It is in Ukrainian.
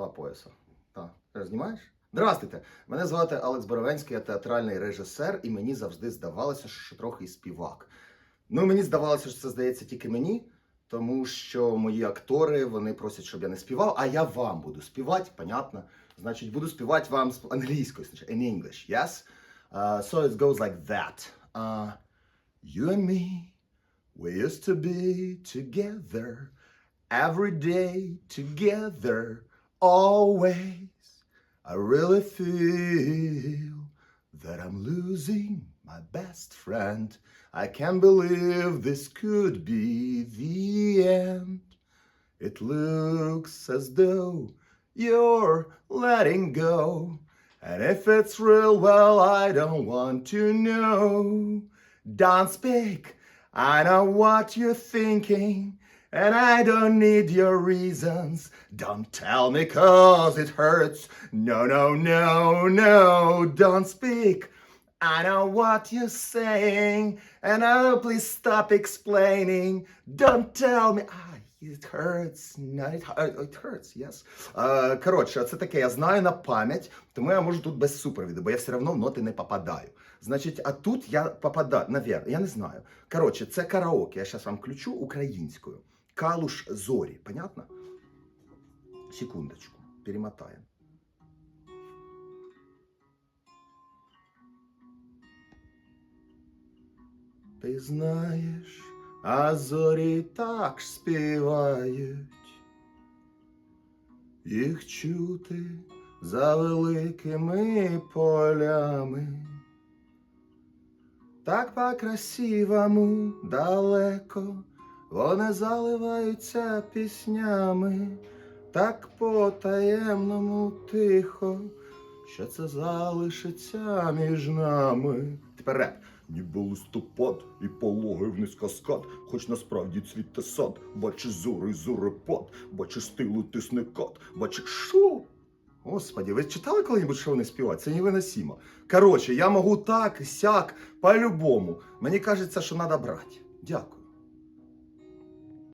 два пояса. Так, знімаєш? Здравствуйте! Мене звати Алекс Боровенський, я театральний режисер, і мені завжди здавалося, що трохи співак. Ну, мені здавалося, що це здається тільки мені, тому що мої актори вони просять, щоб я не співав, а я вам буду співати, понятно. Значить, буду співати вам з англійською, значить, in English, yes? Uh, so it goes like that. Uh, you and me, we used to be together, every day together, always. I really feel that I'm losing my best friend. I can't believe this could be the end. It looks as though you're letting go. And if it's real, well, I don't want to know. Don't speak. I know what you're thinking. And I don't need your reasons. Don't tell me cause it hurts. No, no, no, no. Don't speak. I know what you're saying. And oh, please stop explaining. Don't tell me. Ah, it hurts. No, it, uh, it hurts, yes. Е, коротше, це таке, я знаю на пам'ять, тому я можу тут без супровіду, бо я все одно в ноти не попадаю. Значить, а тут я попадаю, навірно, я не знаю. Коротше, це караоке, я зараз вам включу українською. Калуш зорі, понятно? Секундочку, перемотаємо. Ти знаєш, а зорі так співають. Їх чути за великими полями. Так по-красивому далеко вони заливаються піснями, так по-таємному тихо, що це залишиться між нами. Тепер реп. Ніби листопад і пологив вниз каскад, хоч насправді цвіте сад, бачиш зори зорепад, бачиш стилу тисне кат, бачиш що? Господи, ви читали коли-небудь, що вони співають? Це невиносимо. Коротше, я можу так, сяк, по-любому. Мені кажеться, що треба брати. Дякую.